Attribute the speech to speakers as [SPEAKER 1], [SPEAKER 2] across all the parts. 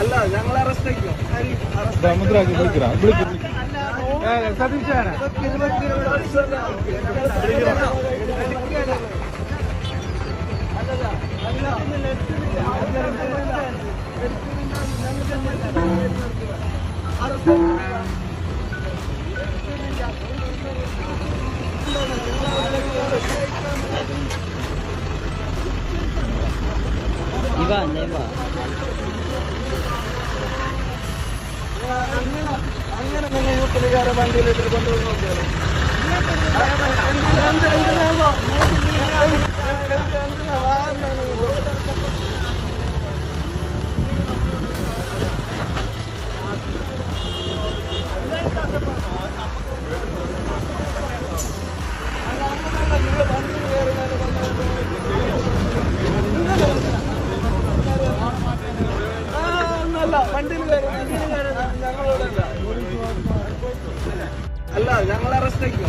[SPEAKER 1] അല്ല ഞങ്ങൾ അറസ്റ്റ് ആക്കിയോ
[SPEAKER 2] സമുദ്രാക്കി വിളിക്കറാ വിളിക്കും
[SPEAKER 1] സതീശാണ്
[SPEAKER 3] ഇവ ഇവ
[SPEAKER 1] അങ്ങനെ നിങ്ങൾ യൂട്ടിലുകാരെ വണ്ടിയിലിട്ട് കൊണ്ടുപോയി നോക്കിയാലോ വണ്ടിയിൽ കയറി വണ്ടിയിൽ അല്ല ഞങ്ങൾ അറസ്റ്റ് ആക്കിയോ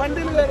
[SPEAKER 1] வண்டியில்